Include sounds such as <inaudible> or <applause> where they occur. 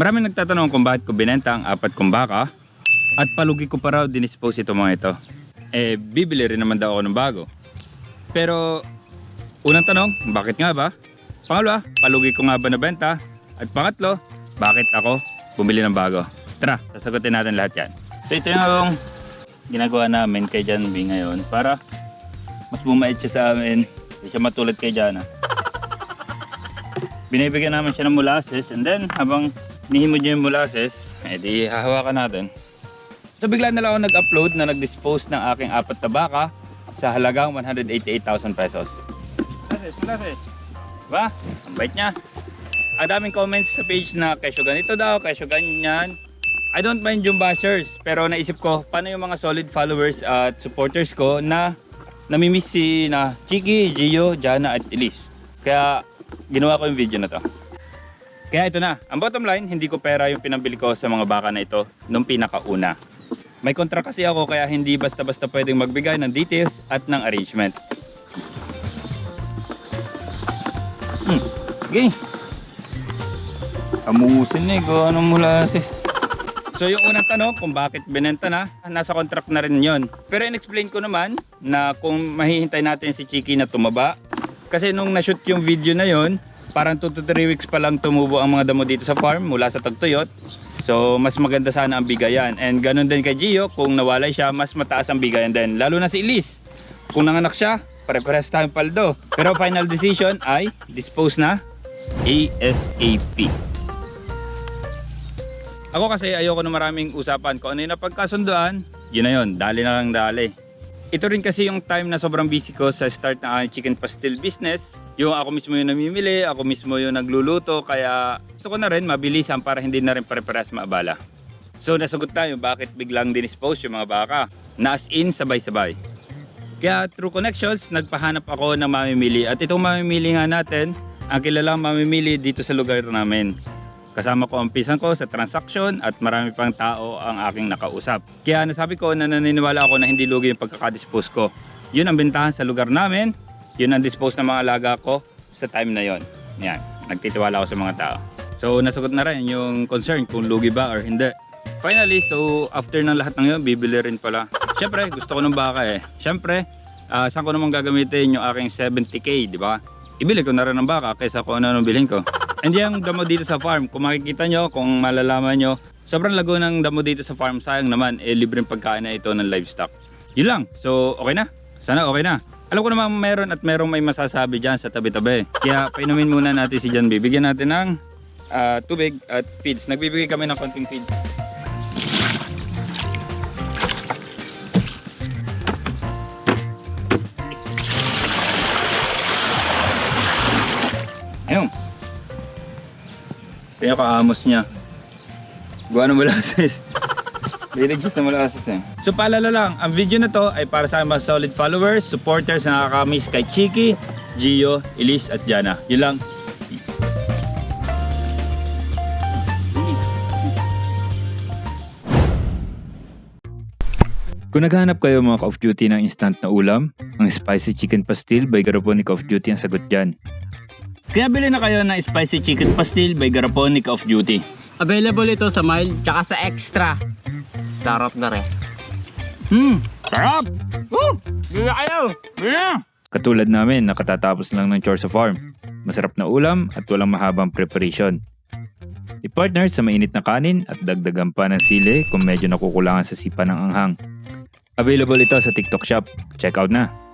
Marami nagtatanong kung bakit ko binenta ang apat kong baka at palugi ko pa raw dinispose ito mga ito. Eh, bibili rin naman daw ako ng bago. Pero, unang tanong, bakit nga ba? Pangalawa, palugi ko nga ba nabenta? At pangatlo, bakit ako bumili ng bago? Tara, sasagutin natin lahat yan. So ito yung ginagawa namin kay Jan B ngayon para mas bumait siya sa amin. Hindi siya matulad kay Jana. Binibigyan namin siya ng molasses and then habang nihimod niya yung molasses, edi hahawakan natin. So bigla na lang ako nag-upload na nag-dispose ng aking apat na baka sa halagang 188,000 pesos. Molasses, molasses. Diba? Ang bait niya. Ang daming comments sa page na kesyo ganito daw, kesyo ganyan. I don't mind yung bashers, pero naisip ko, paano yung mga solid followers at supporters ko na namimiss si na Chiki, Gio, Jana at Elise. Kaya ginawa ko yung video na to. Kaya ito na, ang bottom line, hindi ko pera yung pinabili ko sa mga baka na ito nung pinakauna. May kontra kasi ako kaya hindi basta-basta pwedeng magbigay ng details at ng arrangement. Hmm, okay. Amusin na eh, gawa ng molasses. So yung unang tanong kung bakit binenta na, nasa contract na rin yon. Pero in-explain ko naman na kung mahihintay natin si Chiki na tumaba. Kasi nung na-shoot yung video na yon, parang 2 to 3 weeks pa lang tumubo ang mga damo dito sa farm mula sa Tagtuyot. So mas maganda sana ang bigayan. And ganun din kay Gio, kung nawalay siya, mas mataas ang bigayan din. Lalo na si Elise. Kung nanganak siya, pare-pares tayong paldo. Pero final decision ay dispose na ASAP. Ako kasi ayoko na maraming usapan. Kung ano yung napagkasunduan, yun na yun. Dali na lang dali. Ito rin kasi yung time na sobrang busy ko sa start ng chicken pastil business. Yung ako mismo yung namimili, ako mismo yung nagluluto. Kaya gusto ko na rin mabilisan para hindi na rin pare-parehas maabala. So nasagot tayo bakit biglang dinispose yung mga baka. Na as in sabay-sabay. Kaya through connections, nagpahanap ako ng mamimili. At itong mamimili nga natin, ang kilalang mamimili dito sa lugar namin. Kasama ko ang pisan ko sa transaction at marami pang tao ang aking nakausap. Kaya nasabi ko na naniniwala ako na hindi lugi yung pagkakadispose ko. Yun ang bentahan sa lugar namin, yun ang dispose ng mga alaga ko sa time na yon. Yan, nagtitiwala ako sa mga tao. So nasagot na rin yung concern kung lugi ba or hindi. Finally, so after ng lahat ng yun, bibili rin pala. Siyempre, gusto ko ng baka eh. Siyempre, ah, saan ko naman gagamitin yung aking 70k, di ba? Ibili ko na rin ng baka kaysa kung ano nung bilhin ko. And yung damo dito sa farm, kung makikita nyo, kung malalaman nyo, sobrang lago ng damo dito sa farm. Sayang naman, eh, libreng pagkain na ito ng livestock. Yun lang. So, okay na. Sana okay na. Alam ko naman meron at merong may masasabi dyan sa tabi-tabi. Kaya painumin muna natin si John B. Bigyan natin ng ah, tubig at feeds. Nagbibigay kami ng konting feeds. Pinaka-amos niya. Gawa ng molasses. <laughs> Bilig gusto molasses eh. So paalala lang, ang video na to ay para sa mga solid followers, supporters na nakakamiss kay Chiki, Gio, Elise at Jana. Yun lang. Kung naghahanap kayo mga ka-off duty ng instant na ulam, ang Spicy Chicken Pastil by Garapon ni Ka-off Duty ang sagot dyan. Kaya bili na kayo ng Spicy Chicken Pastil by Garapon ni Ka-off Duty. Available ito sa mild tsaka sa extra. Sarap na rin. Hmm, sarap! Woo! Bili na kayo! Bili na! Katulad namin, nakatatapos lang ng chore sa farm. Masarap na ulam at walang mahabang preparation. I-partner sa mainit na kanin at dagdagan pa ng sili kung medyo nakukulangan sa sipa ng anghang. Available ito sa TikTok shop. Check out na!